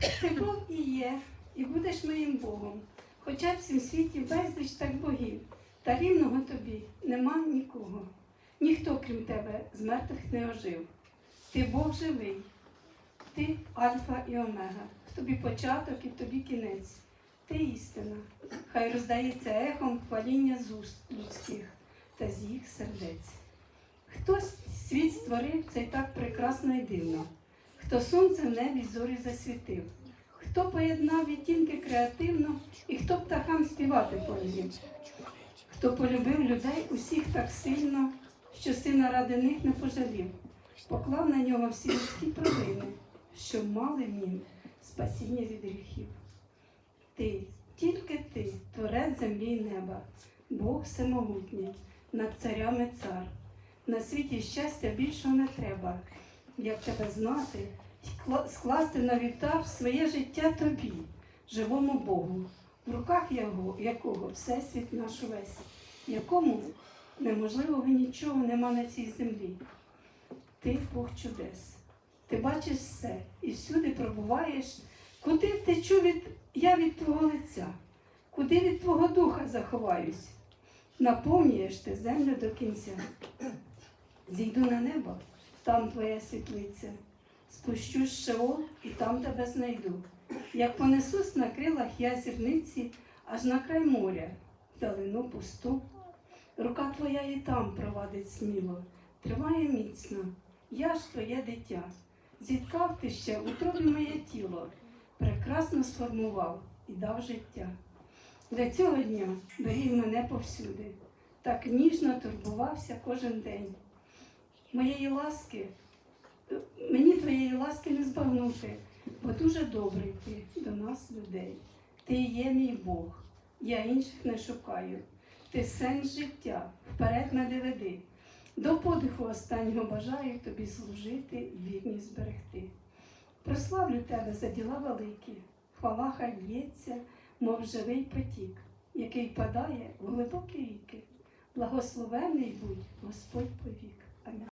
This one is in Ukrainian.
Ти Бог і є, і будеш моїм Богом. Хоча в цім світі безліч так богів, та рівного тобі нема нікого. Ніхто, крім тебе, з мертвих не ожив. Ти Бог живий, ти Альфа і Омега, в тобі початок і в тобі кінець. Ти істина. Хай роздається ехом хваління з уст людських та з їх сердець. Хто світ створив цей так прекрасно і дивно, хто сонце в небі зорі засвітив, хто поєднав відтінки креативно і хто птахам співати повів, хто полюбив людей усіх так сильно, що сина ради них не пожалів, поклав на нього всі людські провини, щоб мали в нім спасіння від гріхів. Ти, тільки ти, творець землі і неба, Бог всемогутній, над царями цар. На світі щастя більшого не треба, як тебе знати, скласти на вівтар своє життя тобі, живому Богу, в руках його, якого всесвіт наш увесь, якому неможливого нічого нема на цій землі. Ти Бог чудес. Ти бачиш все і всюди пробуваєш, куди втечу від я від твого лиця, куди від твого духа заховаюсь. Наповнюєш ти землю до кінця. Зійду на небо, там твоя світлиця. Спущусь в Шеол і там тебе знайду. Як понесусь на крилах я зірниці, аж на край моря, далину пусту. Рука твоя і там провадить сміло, тримає міцно, я ж твоє дитя. Зіткав ти ще у трубі моє тіло, прекрасно сформував і дав життя. Для цього дня беріг мене повсюди, так ніжно турбувався кожен день. Моєї ласки, мені твоєї ласки не збагнути, бо дуже добрий ти до нас, людей. Ти є мій Бог, я інших не шукаю. Ти сенс життя, вперед мене веди. До подиху останнього бажаю тобі служити вірність зберегти. Прославлю тебе за діла великі, хвала хай лється, мов живий потік, який падає в глибокі ріки. Благословений будь Господь повік.